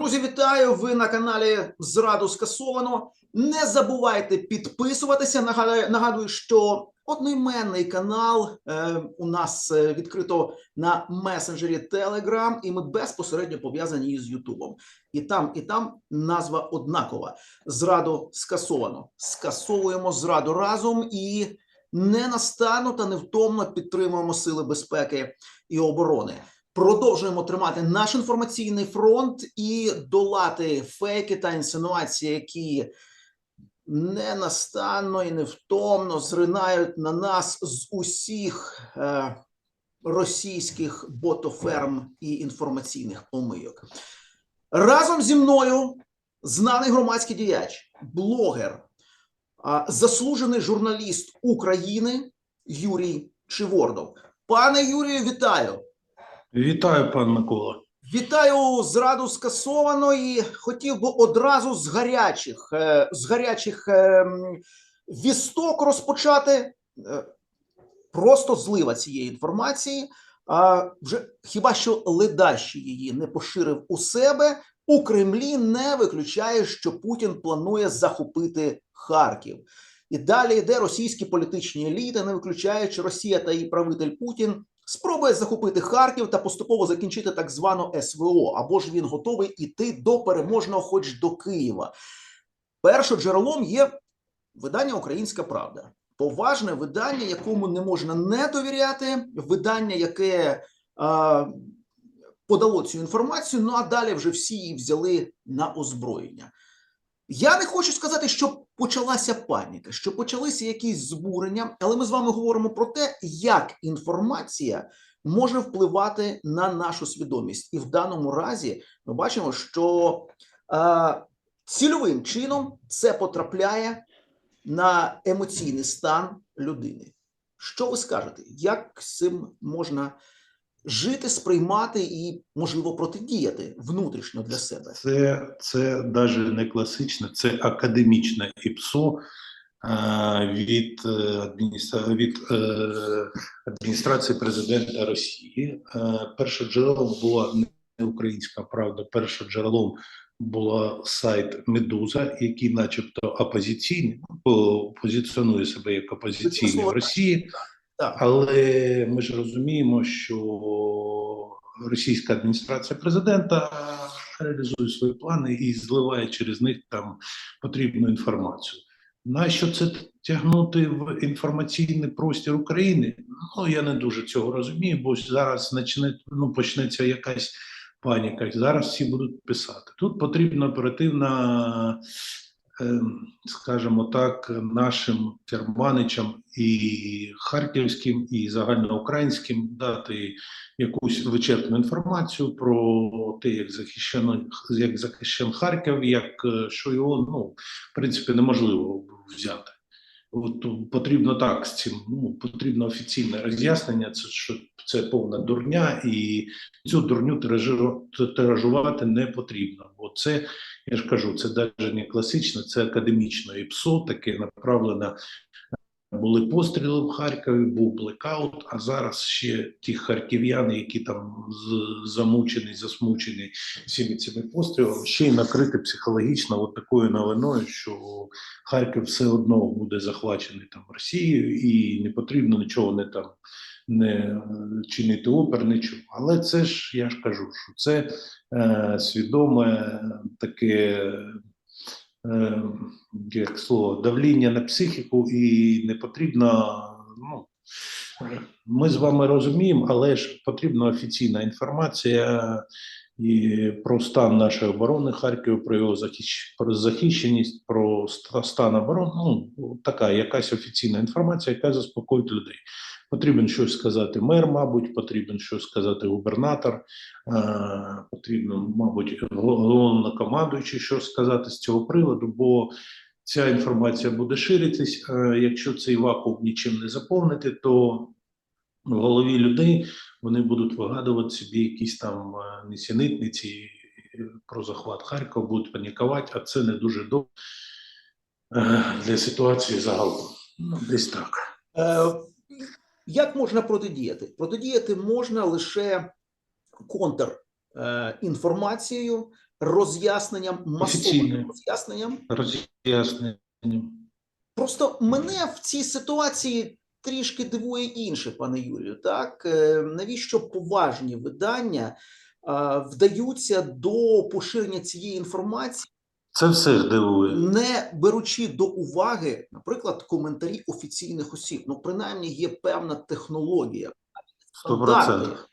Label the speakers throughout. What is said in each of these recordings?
Speaker 1: Друзі, вітаю! Ви на каналі Зраду скасовано. Не забувайте підписуватися. Нагадую, нагадую, що одноіменний канал е, у нас е, відкрито на месенджері Telegram, і ми безпосередньо пов'язані із Ютубом. І там, і там назва однакова: зраду скасовано. Скасовуємо зраду разом і ненастанно та невтомно підтримуємо сили безпеки і оборони. Продовжуємо тримати наш інформаційний фронт і долати фейки та інсинуації, які ненастанно і невтомно зринають на нас з усіх е, російських ботоферм і інформаційних помийок. Разом зі мною знаний громадський діяч, блогер, а, заслужений журналіст України Юрій Чивордов. Пане Юрію, вітаю!
Speaker 2: Вітаю, пан Микола.
Speaker 1: Вітаю зраду скасовано і хотів би одразу з гарячих, е, з гарячих е, вісток розпочати е, просто злива цієї інформації. А вже хіба що ледащі її не поширив у себе у Кремлі, не виключає, що Путін планує захопити Харків. І далі йде російські політичні еліти, не виключаючи Росія та її правитель Путін спробує захопити Харків та поступово закінчити так звану СВО, або ж він готовий іти до переможного, хоч до Києва. Першоджерелом є видання Українська Правда. Поважне видання, якому не можна не довіряти, видання, яке а, подало цю інформацію. Ну а далі вже всі її взяли на озброєння. Я не хочу сказати, що почалася паніка, що почалися якісь збурення, але ми з вами говоримо про те, як інформація може впливати на нашу свідомість. І в даному разі ми бачимо, що е, цільовим чином це потрапляє на емоційний стан людини. Що ви скажете? Як цим можна жити, сприймати і, можливо, протидіяти внутрішньо для себе?
Speaker 2: Це, це навіть не класичне, це академічне ІПСО е, від, е, від е, адміністрації президента Росії. Першим джерелом була не українська правда, першим джерелом була сайт Медуза, який, начебто, опозиційний, ну, позиціонує себе як опозиційний в Росії. Але ми ж розуміємо, що російська адміністрація президента реалізує свої плани і зливає через них там потрібну інформацію. Нащо це тягнути в інформаційний простір України? Ну я не дуже цього розумію, бо зараз почне, ну, почнеться якась паніка. Зараз всі будуть писати. Тут потрібна оперативна скажімо так, нашим керманичам і харківським, і загальноукраїнським дати якусь вичерпну інформацію про те, як захищено, як захищен Харків, як е, що його ну в принципі неможливо взяти. От е, потрібно так з цим. Ну потрібно офіційне роз'яснення. Це що це повна дурня, і цю дурню тиражу- тиражувати не потрібно. Бо це я ж кажу, це навіть не класично, це академічно ПСО, таке направлено. Були постріли в Харкові, був блекаут, а зараз ще ті харків'яни, які там замучені, засмучені всіми цими пострілами, ще й накрити психологічно от такою новиною, що Харків все одно буде захвачений там Росією, і не потрібно нічого не там не чинити опер, нічого. Але це ж я ж кажу, що це е, свідоме таке. Е, як слово, давління на психіку, і не потрібно. Ну, ми з вами розуміємо, але ж потрібна офіційна інформація і про стан нашої оборони Харкова, про його захищ... про захищеність, про стан оборони. Ну, така якась офіційна інформація, яка заспокоїть людей. Потрібен щось сказати мер, мабуть, потрібен щось сказати губернатор, е, потрібно, мабуть, головнокомандуючий щось сказати з цього приводу, бо ця інформація буде ширитись. Е, Якщо цей вакуум нічим не заповнити, то в голові людей вони будуть вигадувати собі якісь там е, несенітниці про захват Харкова, будуть панікувати, а це не дуже добре для ситуації загалом. Ну, десь так.
Speaker 1: Е, Як можна протидіяти? Протидіяти можна лише е, інформацією, роз'ясненням, масовим роз'ясненням.
Speaker 2: Роз'яснення.
Speaker 1: Просто мене в цій ситуації трішки дивує інше, пане Юрію. Так Е, навіщо поважні видання е, вдаються до поширення цієї інформації,
Speaker 2: Це все ж дивує.
Speaker 1: не беручи до уваги, наприклад, коментарі офіційних осіб. Ну, принаймні, є певна технологія,
Speaker 2: Сто
Speaker 1: стандарти
Speaker 2: процентів.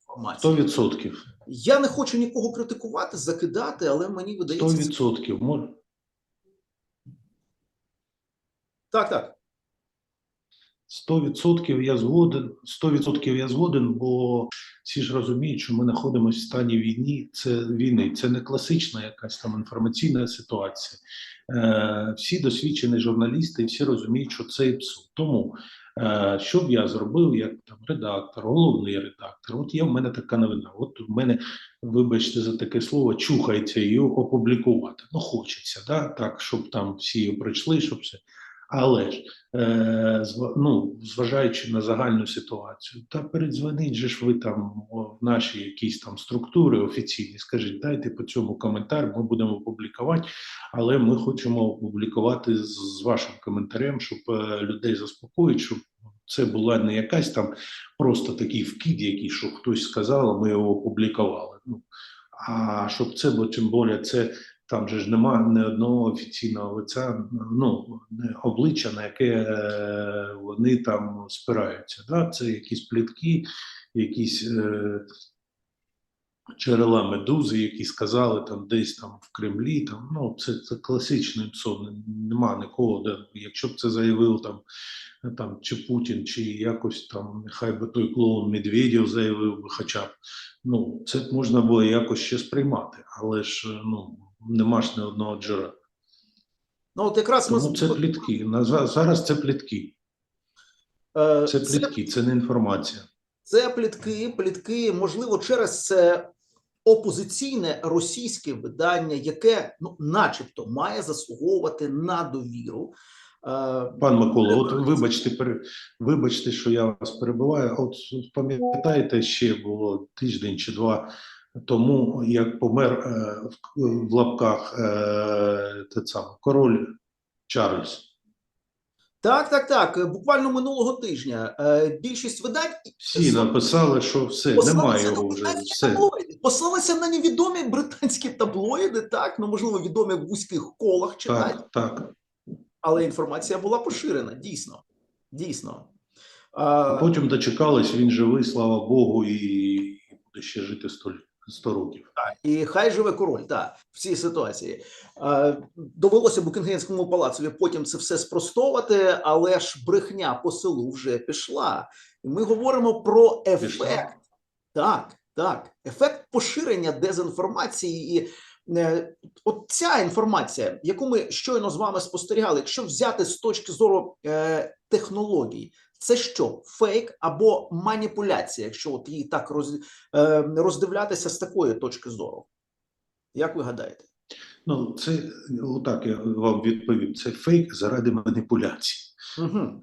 Speaker 1: інформації.
Speaker 2: Сто відсотків.
Speaker 1: Я не хочу нікого критикувати, закидати, але мені видається це-
Speaker 2: відсотків. Мож-
Speaker 1: так, так.
Speaker 2: Сто відсотків я згоден. Сто відсотків я згоден, бо всі ж розуміють, що ми знаходимося в стані війни. Це війни, це не класична якась там інформаційна ситуація. Е, всі досвідчені журналісти, всі розуміють, що це ПСУ. Тому е, що б я зробив як там редактор, головний редактор. От є в мене така новина. От в мене, вибачте за таке слово, чухається її опублікувати. Ну, хочеться, да? так, щоб там всі її пройшли, щоб все. Але ж е, ну, зважаючи на загальну ситуацію, та передзвоніть же ж ви там в наші якісь там структури офіційні, скажіть, дайте по цьому коментар, ми будемо публікувати, але ми хочемо опублікувати з, вашим коментарем, щоб е, людей заспокоїти, щоб це була не якась там просто такий вкид, який що хтось сказав, ми його опублікували. Ну, а щоб це, бо тим більше це там же ж нема ні одного офіційного лиця, ну обличчя, на яке е, вони там спираються. Да? Це якісь плітки, якісь е, джерела медузи, які сказали там десь там в Кремлі. Там ну це, це класичний сон. Нема нікого, де якщо б це заявив там. Там чи Путін, чи якось там нехай би той клоун Медведєв заявив би, хоча б ну це можна було якось ще сприймати, але ж ну нема ж ні одного джерела.
Speaker 1: Ну, от якраз ми
Speaker 2: це плітки. Зараз це плітки.
Speaker 1: е,
Speaker 2: Це плітки, це не інформація.
Speaker 1: Це плітки, плітки, можливо, через це опозиційне російське видання, яке, ну, начебто, має заслуговувати на довіру. Е,
Speaker 2: Пан Микола, от вибачте, вибачте, що я вас перебиваю. От пам'ятаєте, ще було тиждень чи два тому, як помер е, в, в лапках е, те саме, король Чарльз.
Speaker 1: Так, так, так. Буквально минулого тижня е, більшість видань
Speaker 2: Всі написали, що все, немає його вже. Все.
Speaker 1: Послалися на невідомі британські таблоїди, так, ну можливо, відомі в вузьких колах читають.
Speaker 2: Так, так.
Speaker 1: але інформація була поширена, дійсно. Дійсно.
Speaker 2: А потім дочекались, він живий, слава Богу, і, буде ще жити 100, 100 років. Так.
Speaker 1: і хай живе король, так, в цій ситуації. Довелося Букінгемському палацові потім це все спростовувати, але ж брехня по селу вже пішла. І ми говоримо про ефект.
Speaker 2: Пішла.
Speaker 1: Так, так, ефект поширення дезінформації і. е, От ця інформація, яку ми щойно з вами спостерігали, якщо взяти з точки зору е, технологій, це що фейк або маніпуляція, якщо от її так роз, е, роздивлятися з такої точки зору. Як ви гадаєте?
Speaker 2: Ну, це отак я вам відповім. Це фейк заради маніпуляції.
Speaker 1: Угу.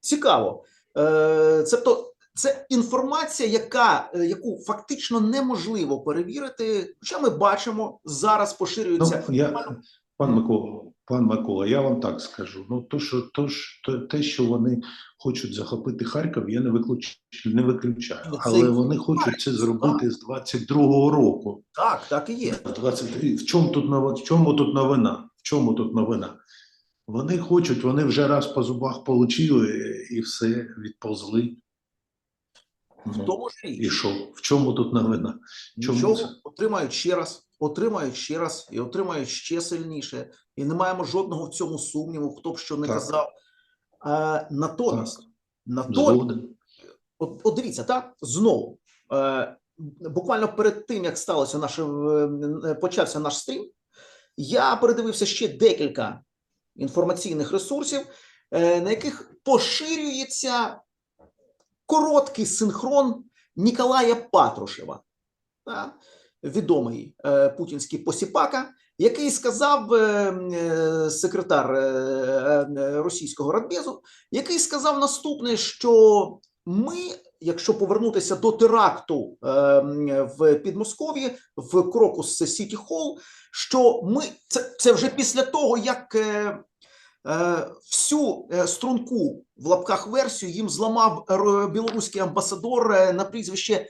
Speaker 1: Цікаво. Е, Цебто, це інформація, яка, е, яку фактично неможливо перевірити. Хоча ми бачимо, зараз поширюється.
Speaker 2: Ну, я, пан Микола, пан Микола, я вам так скажу. Ну, то, що, то, то, те, що вони хочуть захопити Харків, я не виключаю, не виключаю.
Speaker 1: Ну,
Speaker 2: Але вони хочуть це зробити з 22-го року.
Speaker 1: Так, так і є.
Speaker 2: 20... В чому тут нова- в чому тут новина? В чому тут новина? Вони хочуть, вони вже раз по зубах получили і все відповзли.
Speaker 1: В тому ж
Speaker 2: і що? В чому тут новина? Чому
Speaker 1: Нічого, отримають ще раз, отримають ще раз і отримають ще сильніше. І не маємо жодного в цьому сумніву, хто б що не
Speaker 2: Так.
Speaker 1: казав. А, натомість,
Speaker 2: Так.
Speaker 1: натомість От, от дивіться, так знову е, буквально перед тим, як сталося наше е, почався наш стрім, я передивився ще декілька інформаційних ресурсів, е, на яких поширюється короткий синхрон Ніколая Патрушева, та, відомий е, путінський посіпака, який сказав е, е, секретар російського радбезу, який сказав наступне, що ми якщо повернутися до теракту в Підмосков'ї в Крокус Сіті Холл, що ми це, це вже після того, як всю струнку в лапках версію їм зламав білоруський амбасадор на прізвище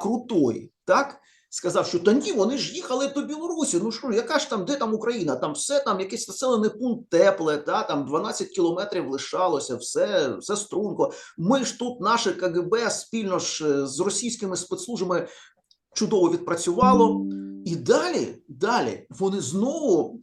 Speaker 1: Крутой, так? Сказав, що та ні, вони ж їхали до Білорусі. Ну що, яка ж там, де там Україна? Там все там якийсь населений пункт тепле, та, там 12 кілометрів лишалося, все, все струнко. Ми ж тут, наше КГБ, спільно ж е, з російськими спецслужбами чудово відпрацювало. І далі, далі вони знову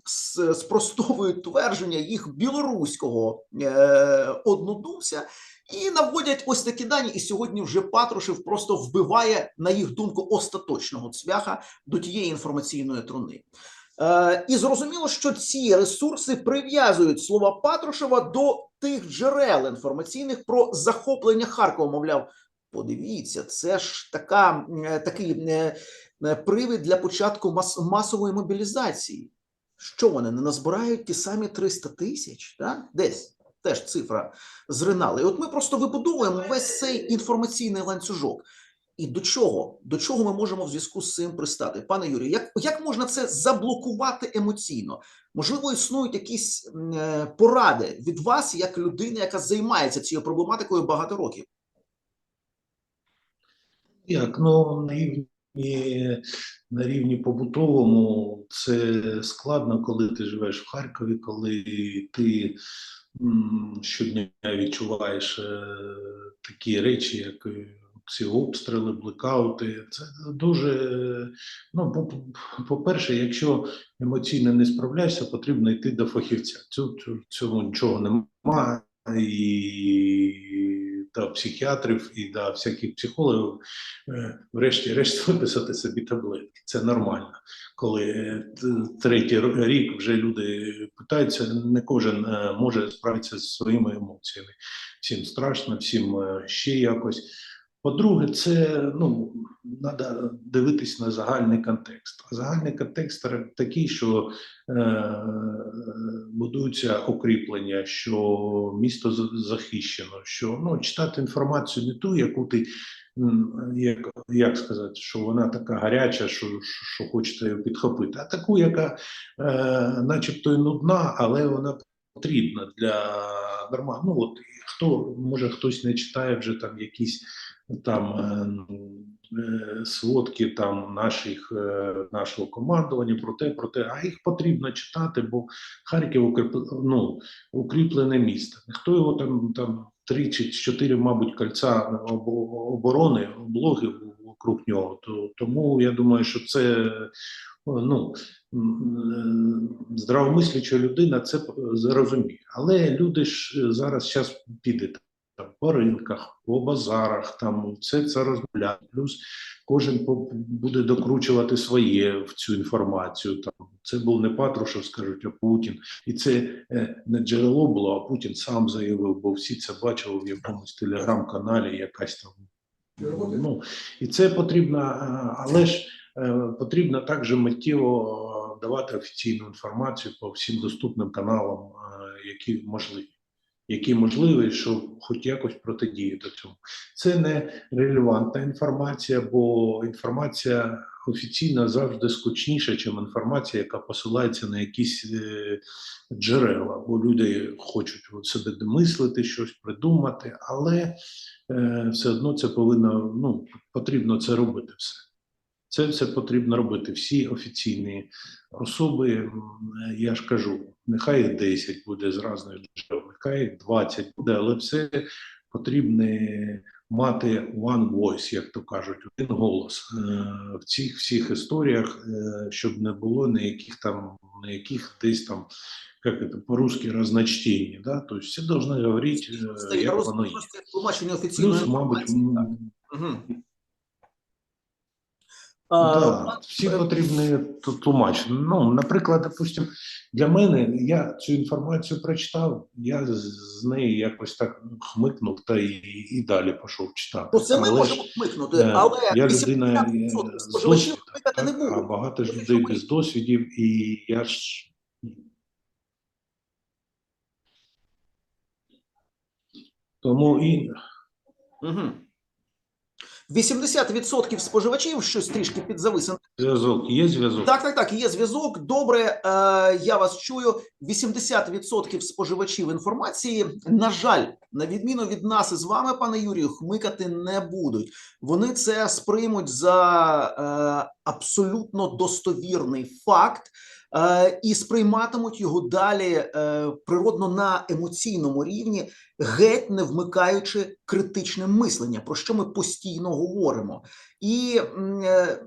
Speaker 1: спростовують твердження їх білоруського е, однодумця і наводять ось такі дані. І сьогодні вже Патрушев просто вбиває, на їх думку, остаточного цвяха до тієї інформаційної труни. Е, і зрозуміло, що ці ресурси прив'язують слова Патрушева до тих джерел інформаційних про захоплення Харкова. Мовляв, подивіться, це ж така, е, такий е, е, привід для початку мас- масової мобілізації. Що вони не назбирають ті самі 300 тисяч? Так? Десь теж цифра зринала. І от ми просто вибудовуємо весь цей інформаційний ланцюжок. І до чого? До чого ми можемо в зв'язку з цим пристати? Пане Юрію, як, як можна це заблокувати емоційно? Можливо, існують якісь е, поради від вас, як людини, яка займається цією проблематикою багато років?
Speaker 2: Як ну на рівні на рівні побутовому це складно, коли ти живеш в Харкові, коли ти щодня відчуваєш е, такі речі, як е, ці обстріли, блекаути. Це дуже е, ну, по- по- по-перше, якщо емоційно не справляєшся, потрібно йти до фахівця. Цю, цю, цього нічого немає. І до психіатрів, і до всяких психологів, е, врешті-решт виписати собі таблетки. Це нормально. Коли е, третій рік вже люди питаються, не кожен е, може справитися зі своїми емоціями. Всім страшно, всім ще якось. По-друге, це ну треба дивитись на загальний контекст. А загальний контекст такий, що е, будуються укріплення, що місто за- захищено, що ну читати інформацію не ту, яку ти як, як сказати, що вона така гаряча, що, що, хочете підхопити, а таку, яка е, начебто і нудна, але вона потрібна для нормально. Ну от хто може хтось не читає вже там якісь там е, е, сводки там наших е, нашого командування про те, про те, а їх потрібно читати, бо Харків укріп, ну, укріплене місто. Ніхто його там там три чи чотири, мабуть, кольця обо- оборони, облоги вокруг нього. То тому я думаю, що це ну здравомисляча людина це зрозуміє. Але люди ж е, зараз зараз піде там по ринках, по базарах, там все це розмовляє. Плюс кожен буде докручувати своє в цю інформацію. Там це був не Патрушев, скажуть, а Путін. І це е, не джерело було, а Путін сам заявив, бо всі це бачили в якомусь телеграм-каналі, якась там. Ну, і це потрібно, е, але ж е, потрібно також миттєво е, давати офіційну інформацію по всім доступним каналам, е, які можливі. Які можливі, щоб хоч якось протидіяти цьому. Це не релевантна інформація, бо інформація офіційна завжди скучніша, ніж інформація, яка посилається на якісь е, джерела, бо люди хочуть от себе домислити, щось придумати, але е, все одно це повинно, ну, потрібно це робити все. Це все потрібно робити. Всі офіційні особи, я ж кажу, нехай їх 10 буде з різних джерел, нехай їх 20 буде, але все потрібно мати one voice, як то кажуть, один голос е, в цих всіх історіях, е, щоб не було ніяких там, ніяких десь там, як це по-русски, разночтений, да? Тобто всі повинні говорити, е, як воно є. Плюс, мабуть,
Speaker 1: інформації.
Speaker 2: Да, всі потрібні ту- тлумачення. Ну, наприклад, допустим, для мене я цю інформацію прочитав, я з, неї якось так хмикнув та і, і далі пішов читати.
Speaker 1: Ну, це ми
Speaker 2: Але
Speaker 1: можемо
Speaker 2: ж,
Speaker 1: вмикнути,
Speaker 2: е,
Speaker 1: але
Speaker 2: я людина
Speaker 1: 80%
Speaker 2: е, з
Speaker 1: споживачів вмикати не
Speaker 2: так, а багато ж людей без досвідів, і я ж. Тому і
Speaker 1: Угу. 80% споживачів щось трішки підзависено.
Speaker 2: Зв'язок є зв'язок.
Speaker 1: Так, так, так, є зв'язок. Добре, е, я вас чую. 80% споживачів інформації, на жаль, на відміну від нас із вами, пане Юрію, хмикати не будуть. Вони це сприймуть за е, абсолютно достовірний факт. Е, І сприйматимуть його далі е, природно на емоційному рівні, геть не вмикаючи критичне мислення, про що ми постійно говоримо. І е,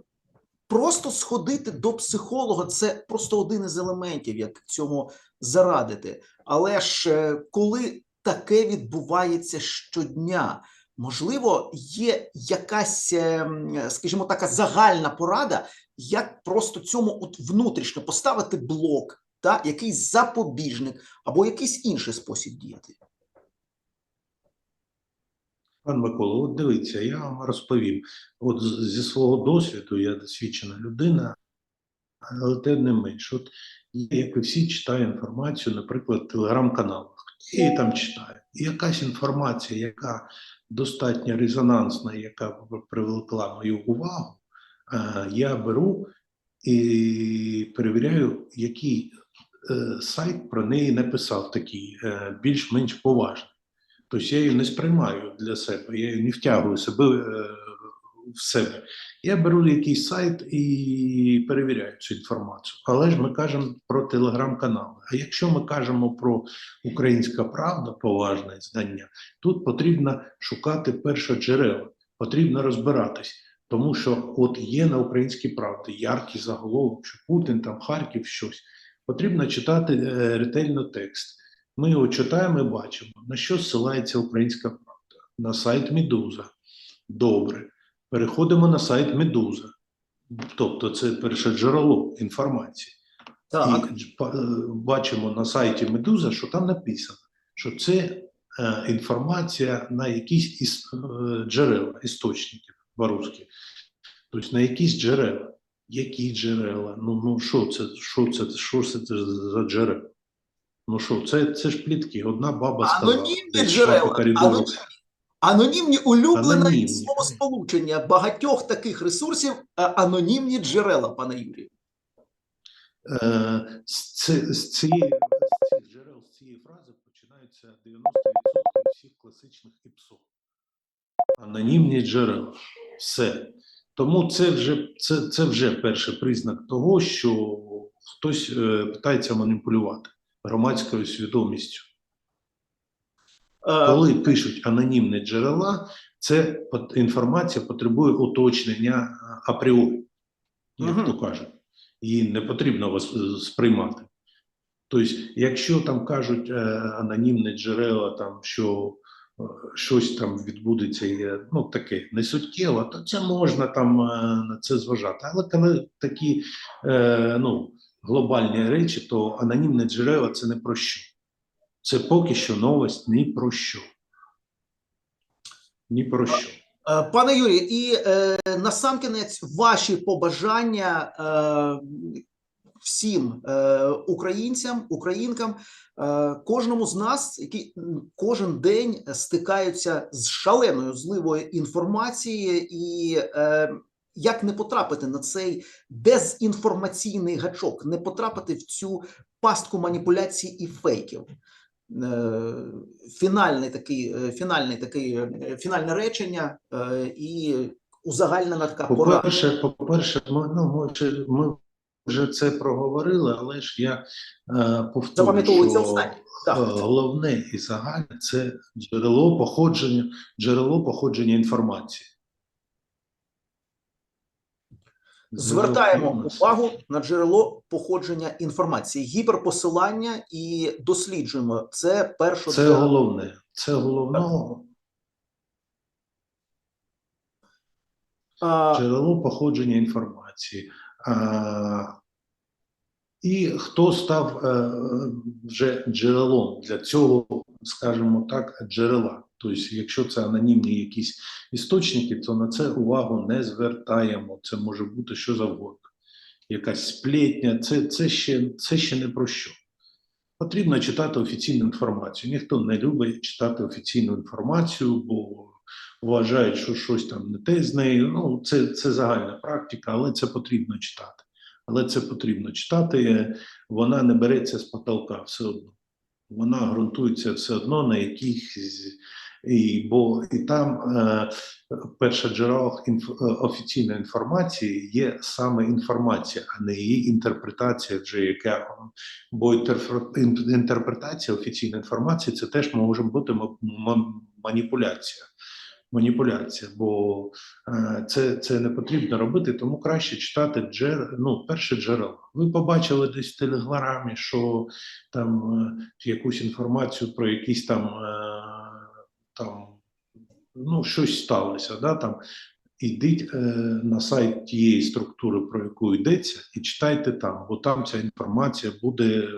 Speaker 1: просто сходити до психолога це просто один із елементів, як цьому зарадити. Але ж коли таке відбувається щодня, можливо, є якась, е, скажімо, така загальна порада, як просто цьому от внутрішньо поставити блок, та якийсь запобіжник або якийсь інший спосіб діяти.
Speaker 2: Пан Микола, от дивіться, я вам розповім. От зі свого досвіду, я досвідчена людина, але тим не менш, от я, як і всі, читаю інформацію, наприклад, в телеграм-каналах. І там читаю. І якась інформація, яка достатньо резонансна, яка привлекла мою увагу, е, я беру і перевіряю, який е, сайт про неї написав такий е, більш-менш поважний. Тобто я її не сприймаю для себе, я її не втягую себе в себе. Я беру якийсь сайт і перевіряю цю інформацію. Але ж ми кажемо про телеграм-канали. А якщо ми кажемо про Українська Правда, поважне здання, тут потрібно шукати перше джерела, потрібно розбиратись. Тому що от є на українській правді яркі заголовок, що Путін там Харків щось. Потрібно читати е, ретельно текст. Ми його читаємо і бачимо, на що ссилається українська правда. На сайт Медуза. Добре. Переходимо на сайт Медуза. Тобто це перше джерело інформації.
Speaker 1: Так,
Speaker 2: І е, бачимо на сайті Медуза, що там написано, що це е, інформація на якісь іс, е, джерела, істочників по-русски. Тобто на якісь джерела. Які джерела? Ну, ну що це, що це, що це за джерела? Ну що, це, це ж плітки. Одна баба сказала.
Speaker 1: анонімні джерела, анонімні, анонімні улюблене
Speaker 2: Анонімні.
Speaker 1: словосполучення багатьох таких ресурсів, е, анонімні джерела, пане Юрію.
Speaker 2: Е, з, з, цієї, з цих джерел, з цієї фрази починаються 90% всіх класичних іпсо. Анонімні джерела. Все. Тому це вже, це, це вже перший признак того, що хтось е, питається маніпулювати громадською свідомістю.
Speaker 1: Е,
Speaker 2: Коли пишуть анонімні джерела, це інформація потребує уточнення а, апріорі, як
Speaker 1: Мгм.
Speaker 2: то кажуть. Її не потрібно е, сприймати. Тобто, якщо там кажуть е, анонімні джерела, там, що е, щось там відбудеться, є, ну таке несуттєво, то це можна там е, на це зважати. Але коли такі е, ну, глобальні речі, то анонімні джерела це не про що. Це поки що новость ні про що. Ні про що.
Speaker 1: Е, Пане Юрію, і е, насамкінець ваші побажання е, всім е, українцям, українкам, е, кожному з нас, які кожен день стикаються з шаленою зливою інформації, і е, як не потрапити на цей дезінформаційний гачок, не потрапити в цю пастку маніпуляцій і фейків. Е, Фінальний такий, е, фінальний такий, е, фінальне речення і узагальнена така порада.
Speaker 2: По-перше, по-перше, ми, ну, ми, вже, це проговорили, але ж я повторюю, що.
Speaker 1: Так.
Speaker 2: головне і загальне це джерело походження, джерело походження інформації.
Speaker 1: Звертаємо увагу на джерело походження інформації, гіперпосилання і досліджуємо це перше.
Speaker 2: Це головне. Це головно
Speaker 1: А,
Speaker 2: джерело походження інформації. А, і хто став е, вже джерелом для цього, скажімо так, джерела. Тобто, якщо це анонімні якісь істочники, то на це увагу не звертаємо. Це може бути що завгодно. Якась сплетня, це, це, ще, це ще не про що. Потрібно читати офіційну інформацію. Ніхто не любить читати офіційну інформацію, бо вважають, що щось там не те з нею. Ну, це, це загальна практика, але це потрібно читати. Але це потрібно читати. Вона не береться з потолка все одно. Вона ґрунтується все одно на якихось. І, бо і там е, перше джерело інф, е, офіційної інформації є саме інформація, а не її інтерпретація, вже яка бо інтерпретація офіційної інформації це теж може бути ма- ма- маніпуляція. Маніпуляція, бо е, це, це не потрібно робити, тому краще читати джер, ну, перше джерело. Ви побачили десь в телеграмі, що там е, якусь інформацію про якісь там, там ну, щось сталося. Да, там, ідіть е, на сайт тієї структури, про яку йдеться, і читайте там, бо там ця інформація буде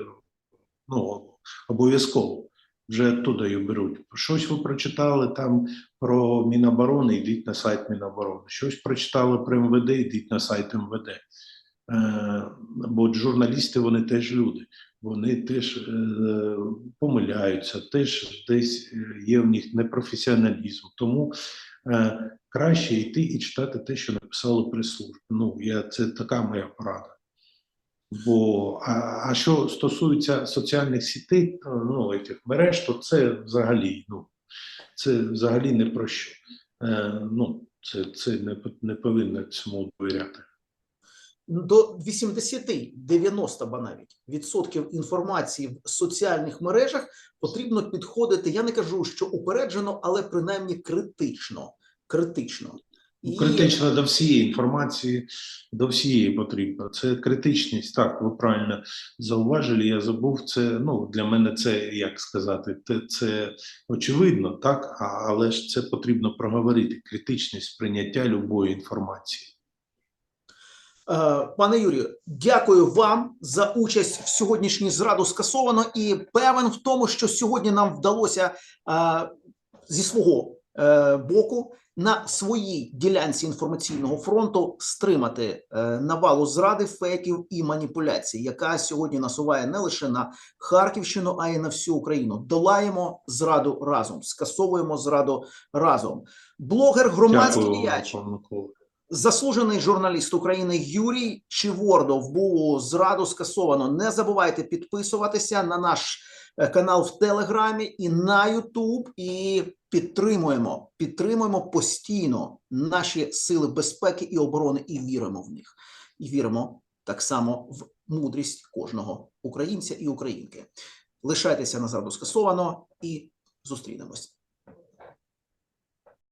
Speaker 2: ну, обов'язково. Вже туди її беруть. Щось ви прочитали там про Міноборони, йдіть на сайт Міноборони. Щось прочитали про МВД, йдіть на сайт МВД. Е, бо журналісти вони теж люди, вони теж е, помиляються, теж десь е, є в них непрофесіоналізм. Тому е, краще йти і читати те, що написали прес-служби. Ну, я, це така моя порада. Бо а, а що стосується соціальних сітей, ну цих мереж, то це взагалі, ну це взагалі не про що. Е, ну, це, це не, не повинно цьому довіряти.
Speaker 1: До 80-90 ба навіть відсотків інформації в соціальних мережах потрібно підходити. Я не кажу, що упереджено, але принаймні критично. Критично.
Speaker 2: Ну, Критично до всієї інформації, до всієї потрібно. Це критичність. Так, ви правильно зауважили. Я забув це. Ну для мене це як сказати, це, це очевидно, так, але ж це потрібно проговорити. Критичність сприйняття любої інформації.
Speaker 1: Е, Пане Юрію, дякую вам за участь в сьогоднішній зраду скасовано і певен в тому, що сьогодні нам вдалося е, зі свого е, боку на своїй ділянці інформаційного фронту стримати навалу зради, фейків і маніпуляцій, яка сьогодні насуває не лише на Харківщину, а й на всю Україну. Долаємо зраду разом, скасовуємо зраду разом. Блогер, громадський діяч. Заслужений журналіст України Юрій Чівордов був зраду скасовано. Не забувайте підписуватися на наш е, канал в Телеграмі і на Ютуб. І підтримуємо, підтримуємо постійно наші сили безпеки і оборони і віримо в них. І віримо так само в мудрість кожного українця і українки. Лишайтеся на зраду скасовано і зустрінемось.